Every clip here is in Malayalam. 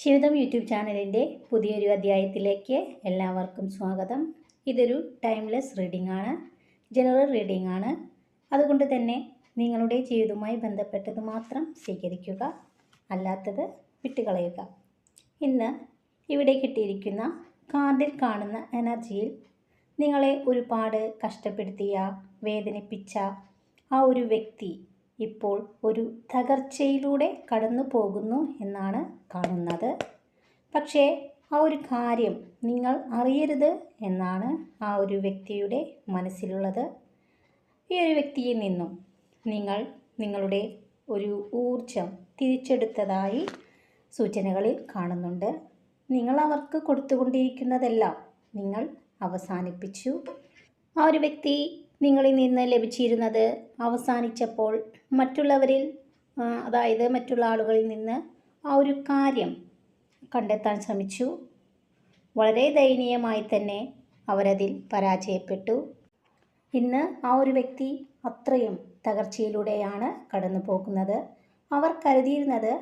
ശിവദം യൂട്യൂബ് ചാനലിന്റെ പുതിയൊരു അധ്യായത്തിലേക്ക് എല്ലാവർക്കും സ്വാഗതം. ഇതൊരു ടൈംലെസ് റീഡിംഗ് ആണ് ജനറൽ റീഡിംഗ് ആണ് അതുകൊണ്ട് തന്നെ നിങ്ങളുടെ ജീവിതവുമായി ബന്ധപ്പെട്ടത് മാത്രം സ്വീകരിക്കുക അല്ലാത്തത് വിട്ടുകളയുക. ഇന്ന് ഇവിടെ കിട്ടിയിരിക്കുന്ന കാർഡിൽ കാണുന്ന എനർജിയിൽ നിങ്ങളെ ഒരുപാട് കഷ്ടപ്പെടുത്തിയ വേദനിപ്പിച്ച ആ ഒരു വ്യക്തി ഇപ്പോൾ ഒരു തകർച്ചയിലൂടെ കടന്നു പോകുന്നു എന്നാണ് കാണുന്നത്. പക്ഷേ ആ ഒരു കാര്യം നിങ്ങൾ അറിയരുത് എന്നാണ് ആ ഒരു വ്യക്തിയുടെ മനസ്സിലുള്ളത്. ഈ ഒരു വ്യക്തിയിൽ നിന്നും നിങ്ങൾ നിങ്ങളുടെ ഒരു ഊർജം തിരിച്ചെടുത്തതായി സൂചനകളിൽ കാണുന്നുണ്ട്. നിങ്ങൾ അവർക്ക് കൊടുത്തുകൊണ്ടിരിക്കുന്നതെല്ലാം നിങ്ങൾ അവസാനിപ്പിച്ചു. ആ ഒരു വ്യക്തി നിങ്ങളിൽ നിന്ന് ലഭിച്ചിരുന്നത് അവസാനിച്ചപ്പോൾ മറ്റുള്ളവരിൽ അതായത് മറ്റുള്ള ആളുകളിൽ നിന്ന് ആ ഒരു കാര്യം കണ്ടെത്താൻ ശ്രമിച്ചു. വളരെ ദയനീയമായി തന്നെ അവരതിൽ പരാജയപ്പെട്ടു. ഇന്ന് ആ ഒരു വ്യക്തി അത്രയും തകർച്ചയിലൂടെയാണ് കടന്നു പോകുന്നത്. അവർ കരുതിയിരുന്നത്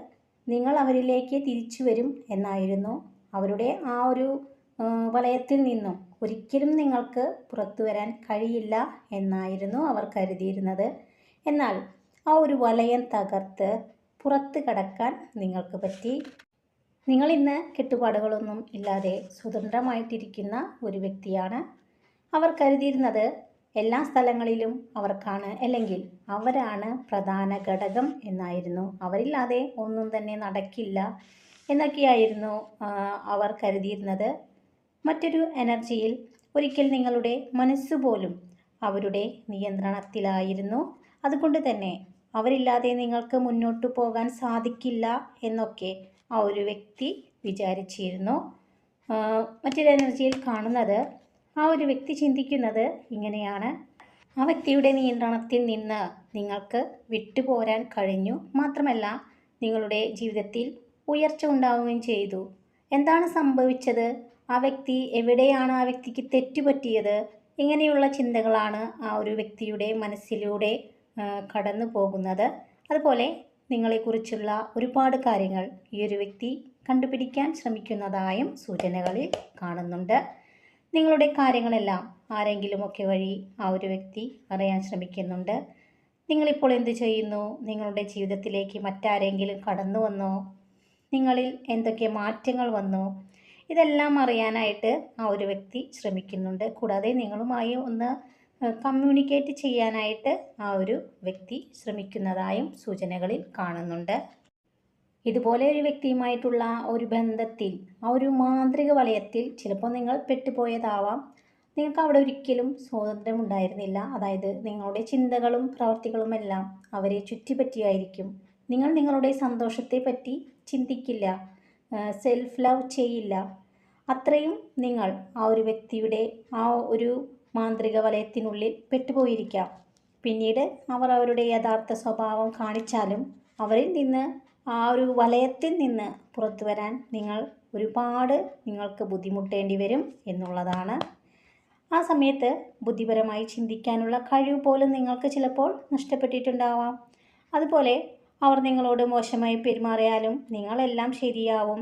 നിങ്ങൾ അവരിലേക്ക് തിരിച്ചു വരും എന്നായിരുന്നു. അവരുടെ ആ ഒരു വലയത്തിൽ നിന്നും ഒരിക്കലും നിങ്ങൾക്ക് പുറത്തു വരാൻ കഴിയില്ല എന്നായിരുന്നു അവർ കരുതിയിരുന്നത്. എന്നാൽ ആ ഒരു വലയം തകർത്ത് പുറത്ത് കടക്കാൻ നിങ്ങൾക്ക് പറ്റി. നിങ്ങൾ ഇന്ന് കെട്ടുപാടുകളൊന്നും ഇല്ലാതെ സ്വതന്ത്രമായിട്ടിരിക്കുന്ന ഒരു വ്യക്തിയാണ്. അവർ കരുതിയിരുന്നത് എല്ലാ സ്ഥലങ്ങളിലും അവർക്കാണ് അല്ലെങ്കിൽ അവരാണ് പ്രധാന ഘടകം എന്നായിരുന്നു. അവരില്ലാതെ ഒന്നും തന്നെ നടക്കില്ല എന്നൊക്കെയായിരുന്നു അവർ കരുതിയിരുന്നത്. മറ്റൊരു എനർജിയിൽ ഒരിക്കൽ നിങ്ങളുടെ മനസ്സ് പോലും അവരുടെ നിയന്ത്രണത്തിലായിരുന്നു. അതുകൊണ്ട് തന്നെ അവരില്ലാതെ നിങ്ങൾക്ക് മുന്നോട്ട് പോകാൻ സാധിക്കില്ല എന്നൊക്കെ ആ ഒരു വ്യക്തി വിചാരിച്ചിരുന്നു. മറ്റൊരു എനർജിയിൽ കാണുന്നത് ആ ഒരു വ്യക്തി ചിന്തിക്കുന്നത് ഇങ്ങനെയാണ്. ആ വ്യക്തിയുടെ നിയന്ത്രണത്തിൽ നിന്ന് നിങ്ങൾക്ക് വിട്ടുപോരാൻ കഴിഞ്ഞു. മാത്രമല്ല നിങ്ങളുടെ ജീവിതത്തിൽ ഉയർച്ച ഉണ്ടാവുകയും ചെയ്തു. എന്താണ് സംഭവിച്ചത്? ആ വ്യക്തി എവിടെയാണ് ആ വ്യക്തിക്ക് തെറ്റുപറ്റിയത്? ഇങ്ങനെയുള്ള ചിന്തകളാണ് ആ ഒരു വ്യക്തിയുടെ മനസ്സിലൂടെ കടന്നു പോകുന്നത്. അതുപോലെ നിങ്ങളെക്കുറിച്ചുള്ള ഒരുപാട് കാര്യങ്ങൾ ഈ ഒരു വ്യക്തി കണ്ടുപിടിക്കാൻ ശ്രമിക്കുന്നതായും സൂചനകളിൽ കാണുന്നുണ്ട്. നിങ്ങളുടെ കാര്യങ്ങളെല്ലാം ആരെങ്കിലുമൊക്കെ വഴി ആ ഒരു വ്യക്തി അറിയാൻ ശ്രമിക്കുന്നുണ്ട്. നിങ്ങളിപ്പോൾ എന്ത് ചെയ്യുന്നു? നിങ്ങളുടെ ജീവിതത്തിലേക്ക് മറ്റാരെങ്കിലും കടന്നു വന്നോ? നിങ്ങളിൽ എന്തൊക്കെ മാറ്റങ്ങൾ വന്നു? ഇതെല്ലാം അറിയാനായിട്ട് ആ ഒരു വ്യക്തി ശ്രമിക്കുന്നുണ്ട്. കൂടാതെ നിങ്ങളുമായി ഒന്ന് കമ്മ്യൂണിക്കേറ്റ് ചെയ്യാനായിട്ട് ആ ഒരു വ്യക്തി ശ്രമിക്കുന്നതായും സൂചനകളിൽ കാണുന്നുണ്ട്. ഇതുപോലെ ഒരു വ്യക്തിയുമായിട്ടുള്ള ഒരു ബന്ധത്തിൽ ആ ഒരു മാന്ത്രിക വലയത്തിൽ ചിലപ്പോൾ നിങ്ങൾ പെട്ടുപോയതാവാം. നിങ്ങൾക്ക് അവിടെ ഒരിക്കലും സ്വാതന്ത്ര്യം ഉണ്ടായിരുന്നില്ല. അതായത് നിങ്ങളുടെ ചിന്തകളും പ്രവർത്തികളുമെല്ലാം അവരെ ചുറ്റിപ്പറ്റിയായിരിക്കും. നിങ്ങൾ നിങ്ങളുടെ സന്തോഷത്തെപ്പറ്റി ചിന്തിക്കില്ല. സെൽഫ് ലവ് ചെയ്യില്ല. അത്രയും നിങ്ങൾ ആ ഒരു വ്യക്തിയുടെ ആ ഒരു മാന്ത്രിക വലയത്തിനുള്ളിൽ പെട്ടുപോയിരിക്കാം. പിന്നീട് അവർ അവരുടെ യഥാർത്ഥ സ്വഭാവം കാണിച്ചാലും അവരിൽ നിന്ന് ആ ഒരു വലയത്തിൽ നിന്ന് പുറത്തു വരാൻ നിങ്ങൾ ഒരുപാട് നിങ്ങൾക്ക് ബുദ്ധിമുട്ടേണ്ടി വരും എന്നുള്ളതാണ്. ആ സമയത്ത് ബുദ്ധിപരമായി ചിന്തിക്കാനുള്ള കഴിവ് പോലും നിങ്ങൾക്ക് ചിലപ്പോൾ നഷ്ടപ്പെട്ടിട്ടുണ്ടാവാം. അതുപോലെ അവർ നിങ്ങളോട് മോശമായി പെരുമാറിയാലും നിങ്ങളെല്ലാം ശരിയാവും.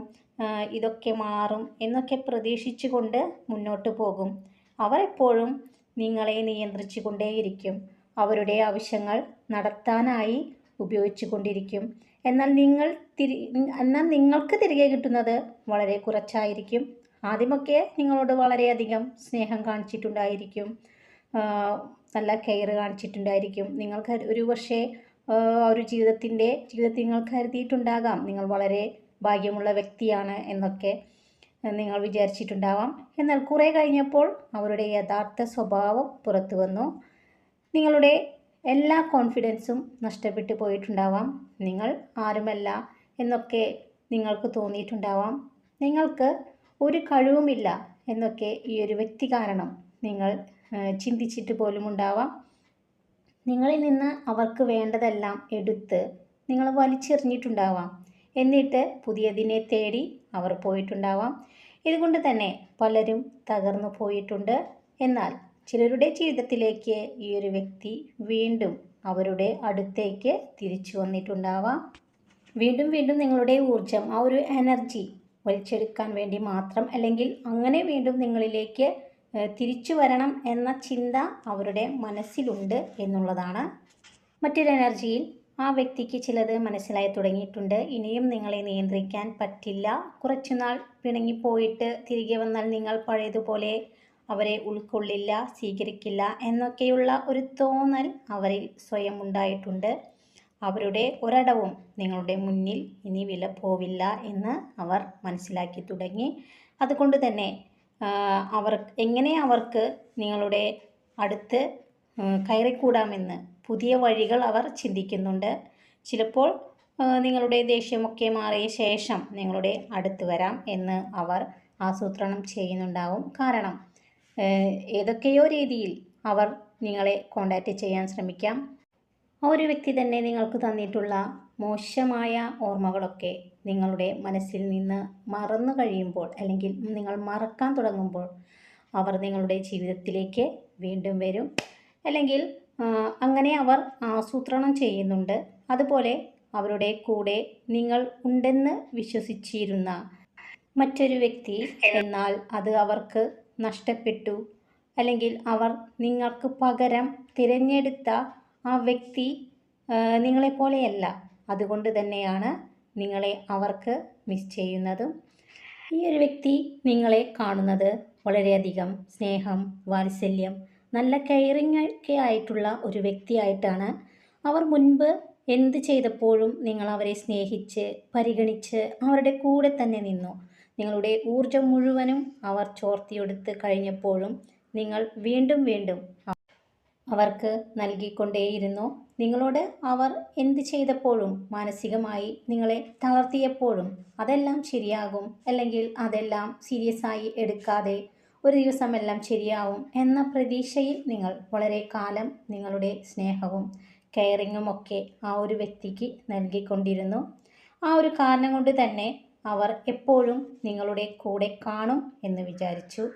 ഇതൊക്കെ മാറും എന്നൊക്കെ പ്രതീക്ഷിച്ചുകൊണ്ട് മുന്നോട്ട് പോകും. അവർ എപ്പോഴും നിങ്ങളെ നിയന്ത്രിച്ചു കൊണ്ടേയിരിക്കും അവരുടെ ആവശ്യങ്ങൾ നടത്താനായി ഉപയോഗിച്ചു കൊണ്ടിരിക്കും എന്നാൽ നിങ്ങൾ തിരി എന്നാൽ നിങ്ങൾക്ക് തിരികെ കിട്ടുന്നത് വളരെ കുറച്ചായിരിക്കും. ആദ്യമൊക്കെ നിങ്ങളോട് വളരെയധികം സ്നേഹം കാണിച്ചിട്ടുണ്ടായിരിക്കും. നല്ല കെയർ കാണിച്ചിട്ടുണ്ടായിരിക്കും. നിങ്ങൾക്ക് ഒരു പക്ഷേ ഒരു ജീവിതത്തിന്റെ ജീവിതത്തിൽ നിങ്ങൾ കരുതിയിട്ടുണ്ടാകാം. നിങ്ങൾ വളരെ ഭാഗ്യമുള്ള വ്യക്തിയാണ് എന്നൊക്കെ നിങ്ങൾ വിചാരിച്ചിട്ടുണ്ടാവാം. എന്നാൽ കുറേ കഴിഞ്ഞപ്പോൾ അവരുടെ യഥാർത്ഥ സ്വഭാവം പുറത്തു വന്നു. നിങ്ങളുടെ എല്ലാ കോൺഫിഡൻസും നഷ്ടപ്പെട്ടു പോയിട്ടുണ്ടാവാം. നിങ്ങൾ ആരുമല്ല എന്നൊക്കെ നിങ്ങൾക്ക് തോന്നിയിട്ടുണ്ടാവാം. നിങ്ങൾക്ക് ഒരു കഴിവുമില്ല എന്നൊക്കെ ഈ ഒരു വ്യക്തി കാരണം നിങ്ങൾ ചിന്തിച്ചിട്ട് പോലും ഉണ്ടാവാം. നിങ്ങളിൽ നിന്ന് അവർക്ക് വേണ്ടതെല്ലാം എടുത്ത് നിങ്ങൾ വലിച്ചെറിഞ്ഞിട്ടുണ്ടാവാം. എന്നിട്ട് പുതിയതിനെ തേടി അവർ പോയിട്ടുണ്ടാവാം. ഇതുകൊണ്ട് തന്നെ പലരും തകർന്നു പോയിട്ടുണ്ട്. എന്നാൽ ചിലരുടെ ജീവിതത്തിലേക്ക് ഈ ഒരു വ്യക്തി വീണ്ടും അവരുടെ അടുത്തേക്ക് തിരിച്ചു വന്നിട്ടുണ്ടാവാം. വീണ്ടും വീണ്ടും നിങ്ങളുടെ ഊർജം ആ ഒരു എനർജി വലിച്ചെടുക്കാൻ വേണ്ടി മാത്രം അല്ലെങ്കിൽ അങ്ങനെ വീണ്ടും നിങ്ങളിലേക്ക് തിരിച്ചു വരണം എന്ന ചിന്ത അവരുടെ മനസ്സിലുണ്ട് എന്നുള്ളതാണ്. മറ്റൊരു എനർജിയിൽ ആ വ്യക്തിക്ക് ചിലത് മനസ്സിലായി തുടങ്ങിയിട്ടുണ്ട്. ഇനിയും നിങ്ങളെ നിയന്ത്രിക്കാൻ പറ്റില്ല. കുറച്ചുനാൾ പിണങ്ങിപ്പോയിട്ട് തിരികെ വന്നാൽ നിങ്ങൾ പഴയതുപോലെ അവരെ ഉൾക്കൊള്ളില്ല സ്വീകരിക്കില്ല എന്നൊക്കെയുള്ള ഒരു തോന്നൽ അവരിൽ സ്വയം ഉണ്ടായിട്ടുണ്ട്. അവരുടെ ഒരടവും നിങ്ങളുടെ മുന്നിൽ ഇനി വില പോവില്ല എന്ന് അവർ മനസ്സിലാക്കി തുടങ്ങി. അതുകൊണ്ട് തന്നെ അവർ എങ്ങനെ അവർക്ക് നിങ്ങളുടെ അടുത്ത് കയറിക്കൂടാമെന്ന് പുതിയ വഴികൾ അവർ ചിന്തിക്കുന്നുണ്ട്. ചിലപ്പോൾ നിങ്ങളുടെ ദേഷ്യമൊക്കെ മാറിയ ശേഷം നിങ്ങളുടെ അടുത്ത് വരാം എന്ന് അവർ ആസൂത്രണം ചെയ്യുന്നുണ്ടാവും. കാരണം ഏതൊക്കെയോ രീതിയിൽ അവർ നിങ്ങളെ കോണ്ടാക്റ്റ് ചെയ്യാൻ ശ്രമിക്കാം. ആ ഒരു വ്യക്തി തന്നെ നിങ്ങൾക്ക് തന്നിട്ടുള്ള മോശമായ ഓർമ്മകളൊക്കെ നിങ്ങളുടെ മനസ്സിൽ നിന്ന് മറന്നു കഴിയുമ്പോൾ അല്ലെങ്കിൽ നിങ്ങൾ മറക്കാൻ തുടങ്ങുമ്പോൾ അവർ നിങ്ങളുടെ ജീവിതത്തിലേക്ക് വീണ്ടും വരും. അല്ലെങ്കിൽ അങ്ങനെ അവർ ആസൂത്രണം ചെയ്യുന്നുണ്ട്. അതുപോലെ അവരുടെ കൂടെ നിങ്ങൾ ഉണ്ടെന്ന് വിശ്വസിച്ചിരുന്ന മറ്റൊരു വ്യക്തി എന്നാൽ അത് അവർക്ക് നഷ്ടപ്പെട്ടു. അല്ലെങ്കിൽ അവർ നിങ്ങൾക്ക് പകരം തിരഞ്ഞെടുത്ത ആ വ്യക്തി നിങ്ങളെപ്പോലെയല്ല. അതുകൊണ്ട് തന്നെയാണ് നിങ്ങളെ അവർക്ക് മിസ് ചെയ്യുന്നതും. ഈ ഒരു വ്യക്തി നിങ്ങളെ കാണുന്നത് വളരെയധികം സ്നേഹം വാത്സല്യം നല്ല കെയറിങ് ഒക്കെ ആയിട്ടുള്ള ഒരു വ്യക്തിയായിട്ടാണ് അവർ മുൻപ് എന്ത് ചെയ്തപ്പോഴും നിങ്ങൾ അവരെ സ്നേഹിച്ച് പരിഗണിച്ച് അവരുടെ കൂടെ തന്നെ നിന്നു. നിങ്ങളുടെ ഊർജം മുഴുവനും അവർ ചോർത്തിയെടുത്ത് കഴിഞ്ഞപ്പോഴും നിങ്ങൾ വീണ്ടും വീണ്ടും അവർക്ക് നൽകിക്കൊണ്ടേയിരുന്നു. നിങ്ങളോട് അവർ എന്ത് ചെയ്തപ്പോഴും മാനസികമായി നിങ്ങളെ തളർത്തിയപ്പോഴും അതെല്ലാം ശരിയാകും അല്ലെങ്കിൽ അതെല്ലാം സീരിയസ് ആയി എടുക്കാതെ ഒരു ദിവസം എല്ലാം ശരിയാവും എന്ന പ്രതീക്ഷയിൽ നിങ്ങൾ വളരെ കാലം നിങ്ങളുടെ സ്നേഹവും കെയറിങ്ങും ഒക്കെ ആ ഒരു വ്യക്തിക്ക് നൽകിക്കൊണ്ടിരുന്നു. ആ ഒരു കാരണം കൊണ്ട് തന്നെ അവർ എപ്പോഴും നിങ്ങളുടെ കൂടെ കാണും എന്ന് വിചാരിച്ചു.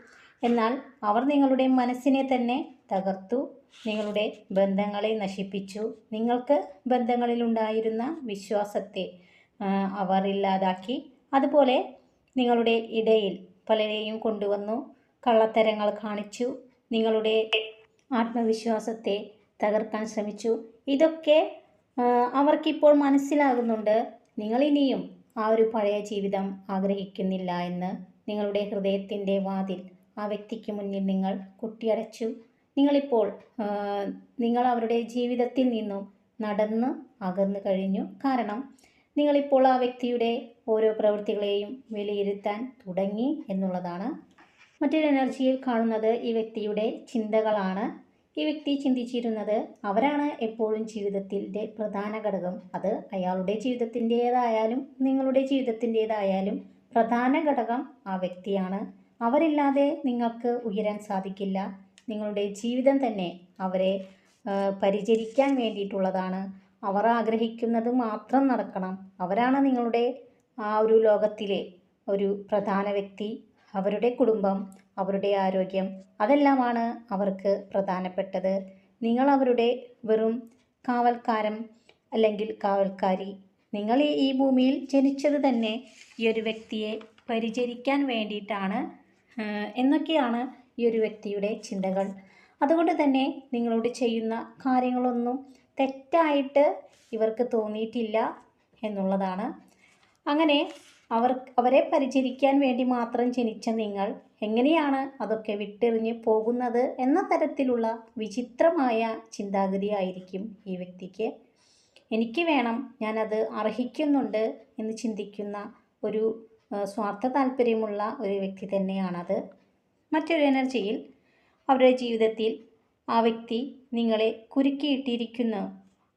എന്നാൽ അവർ നിങ്ങളുടെ മനസ്സിനെ തന്നെ തകർത്തു നിങ്ങളുടെ ബന്ധങ്ങളെ നശിപ്പിച്ചു. നിങ്ങൾക്ക് ബന്ധങ്ങളിലുണ്ടായിരുന്ന വിശ്വാസത്തെ അവർ ഇല്ലാതാക്കി. അതുപോലെ നിങ്ങളുടെ ഇടയിൽ പലരെയും കൊണ്ടുവന്നു. കള്ളത്തരങ്ങൾ കാണിച്ചു. നിങ്ങളുടെ ആത്മവിശ്വാസത്തെ തകർക്കാൻ ശ്രമിച്ചു. ഇതൊക്കെ അവർക്കിപ്പോൾ മനസ്സിലാകുന്നുണ്ട്. നിങ്ങളിനിയും ആ ഒരു പഴയ ജീവിതം ആഗ്രഹിക്കുന്നില്ല എന്ന് നിങ്ങളുടെ ഹൃദയത്തിന്റെ വാതിൽ ആ വ്യക്തിക്ക് മുന്നിൽ നിങ്ങൾ കുട്ടിയടച്ചു. നിങ്ങളിപ്പോൾ നിങ്ങൾ അവരുടെ ജീവിതത്തിൽ നിന്നും നടന്ന് അകന്നു കഴിഞ്ഞു. കാരണം നിങ്ങളിപ്പോൾ ആ വ്യക്തിയുടെ ഓരോ പ്രവൃത്തികളെയും വിലയിരുത്താൻ തുടങ്ങി എന്നുള്ളതാണ് മറ്റൊരു എനർജിയിൽ കാണുന്നത് ഈ വ്യക്തിയുടെ ചിന്തകളാണ്. ഈ വ്യക്തി ചിന്തിച്ചിരുന്നത് അവരാണ് എപ്പോഴും ജീവിതത്തിന്റെ പ്രധാന ഘടകം. അത് അയാളുടെ ജീവിതത്തിന്റേതായാലും നിങ്ങളുടെ ജീവിതത്തിന്റേതായാലും പ്രധാന ഘടകം ആ വ്യക്തിയാണ്. അവരില്ലാതെ നിങ്ങൾക്ക് ഉയരാൻ സാധിക്കില്ല. നിങ്ങളുടെ ജീവിതം തന്നെ അവരെ പരിചരിക്കാൻ വേണ്ടിയിട്ടുള്ളതാണ്. അവർ ആഗ്രഹിക്കുന്നത് മാത്രം നടക്കണം. അവരാണ് നിങ്ങളുടെ ആ ഒരു ലോകത്തിലെ ഒരു പ്രധാന വ്യക്തി. അവരുടെ കുടുംബം അവരുടെ ആരോഗ്യം അതെല്ലാമാണ് അവർക്ക് പ്രധാനപ്പെട്ടത്. നിങ്ങൾ അവരുടെ വെറും കാവൽക്കാരൻ അല്ലെങ്കിൽ കാവൽക്കാരി. നിങ്ങൾ ഈ- ഭൂമിയിൽ ജനിച്ചത് തന്നെ ഈ ഒരു വ്യക്തിയെ പരിചരിക്കാൻ വേണ്ടിയിട്ടാണ് എന്നൊക്കെയാണ് ഈ ഒരു വ്യക്തിയുടെ ചിന്തകൾ. അതുകൊണ്ട് തന്നെ നിങ്ങളോട് ചെയ്യുന്ന കാര്യങ്ങളൊന്നും തെറ്റായിട്ട് ഇവർക്ക് തോന്നിയിട്ടില്ല എന്നുള്ളതാണ്. അങ്ങനെ അവർ അവരെ പരിചരിക്കാൻ വേണ്ടി മാത്രം ജനിച്ച നിങ്ങൾ എങ്ങനെയാണ് അതൊക്കെ വിട്ടെറിഞ്ഞ് പോകുന്നത് എന്ന തരത്തിലുള്ള വിചിത്രമായ ചിന്താഗതിയായിരിക്കും ഈ വ്യക്തിക്ക്. എനിക്ക് വേണം ഞാനത് അർഹിക്കുന്നുണ്ട് എന്ന് ചിന്തിക്കുന്ന ഒരു സ്വാർത്ഥ താല്പര്യമുള്ള ഒരു വ്യക്തി തന്നെയാണത്. മറ്റൊരു എനർജിയിൽ അവരുടെ ജീവിതത്തിൽ ആ വ്യക്തി നിങ്ങളെ കുരുക്കിയിട്ടിരിക്കുന്നു.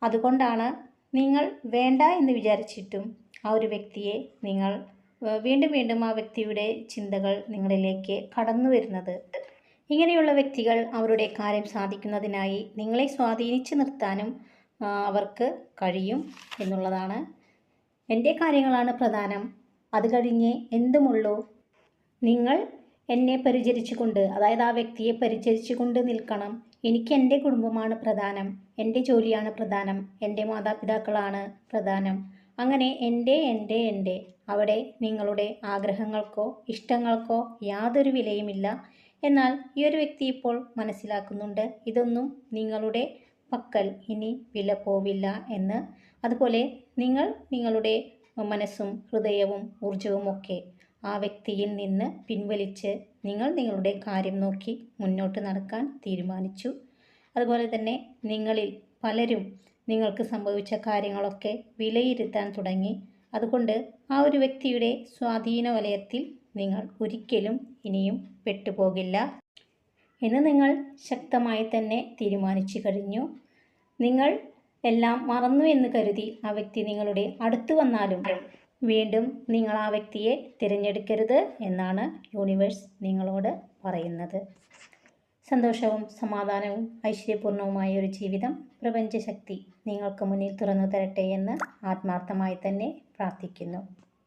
അതുകൊണ്ടാണ് നിങ്ങൾ വേണ്ട എന്ന് വിചാരിച്ചിട്ടും ആ ഒരു വ്യക്തിയെ നിങ്ങൾ വീണ്ടും വീണ്ടും ആ വ്യക്തിയുടെ ചിന്തകൾ നിങ്ങളിലേക്ക് കടന്നു വരുന്നത്. ഇങ്ങനെയുള്ള വ്യക്തികൾ അവരുടെ കാര്യം സാധിക്കുന്നതിനായി നിങ്ങളെ സ്വാധീനിച്ചു നിർത്താനും അവർക്ക് കഴിയും എന്നുള്ളതാണ് എന്റെ കാര്യങ്ങളാണ് പ്രധാനം. അത് കഴിഞ്ഞ് എന്തുമുള്ളൂ? നിങ്ങൾ എന്നെ പരിചരിച്ചുകൊണ്ട് അതായത് ആ വ്യക്തിയെ പരിചരിച്ചുകൊണ്ട് നിൽക്കണം. എനിക്ക് എന്റെ കുടുംബമാണ് പ്രധാനം. എന്റെ ജോലിയാണ് പ്രധാനം. എന്റെ മാതാപിതാക്കളാണ് പ്രധാനം. അങ്ങനെ എന്റെ എന്റെ എന്റെ. അവിടെ നിങ്ങളുടെ ആഗ്രഹങ്ങൾക്കോ ഇഷ്ടങ്ങൾക്കോ യാതൊരു വിലയുമില്ല. എന്നാൽ ഈ ഒരു വ്യക്തി ഇപ്പോൾ മനസ്സിലാക്കുന്നുണ്ട് ഇതൊന്നും നിങ്ങളുടെ പക്കൽ ഇനി വില പോവില്ല എന്ന്. അതുപോലെ നിങ്ങൾ നിങ്ങളുടെ മനസ്സും ഹൃദയവും ഊർജവുമൊക്കെ ആ വ്യക്തിയിൽ നിന്ന് പിൻവലിച്ച് നിങ്ങൾ നിങ്ങളുടെ കാര്യം നോക്കി മുന്നോട്ട് നടക്കാൻ തീരുമാനിച്ചു. അതുപോലെ തന്നെ നിങ്ങളിൽ പലരും നിങ്ങൾക്ക് സംഭവിച്ച കാര്യങ്ങളൊക്കെ വിലയിരുത്താൻ തുടങ്ങി. അതുകൊണ്ട് ആ ഒരു വ്യക്തിയുടെ സ്വാധീന വലയത്തിൽ നിങ്ങൾ ഒരിക്കലും ഇനിയും പെട്ടുപോകില്ല എന്ന് നിങ്ങൾ ശക്തമായി തന്നെ തീരുമാനിച്ചു കഴിഞ്ഞു. നിങ്ങൾ എല്ലാം മറന്നു എന്ന് കരുതി ആ വ്യക്തി നിങ്ങളുടെ അടുത്ത് വന്നാലും വീണ്ടും നിങ്ങൾ ആ വ്യക്തിയെ തിരഞ്ഞെടുക്കരുത് എന്നാണ് യൂണിവേഴ്സ് നിങ്ങളോട് പറയുന്നത്. സന്തോഷവും സമാധാനവും ഐശ്വര്യപൂർണവുമായ ഒരു ജീവിതം പ്രപഞ്ചശക്തി നിങ്ങൾക്ക് മുന്നിൽ തുറന്നു തരട്ടെ എന്ന് ആത്മാർത്ഥമായി തന്നെ പ്രാർത്ഥിക്കുന്നു.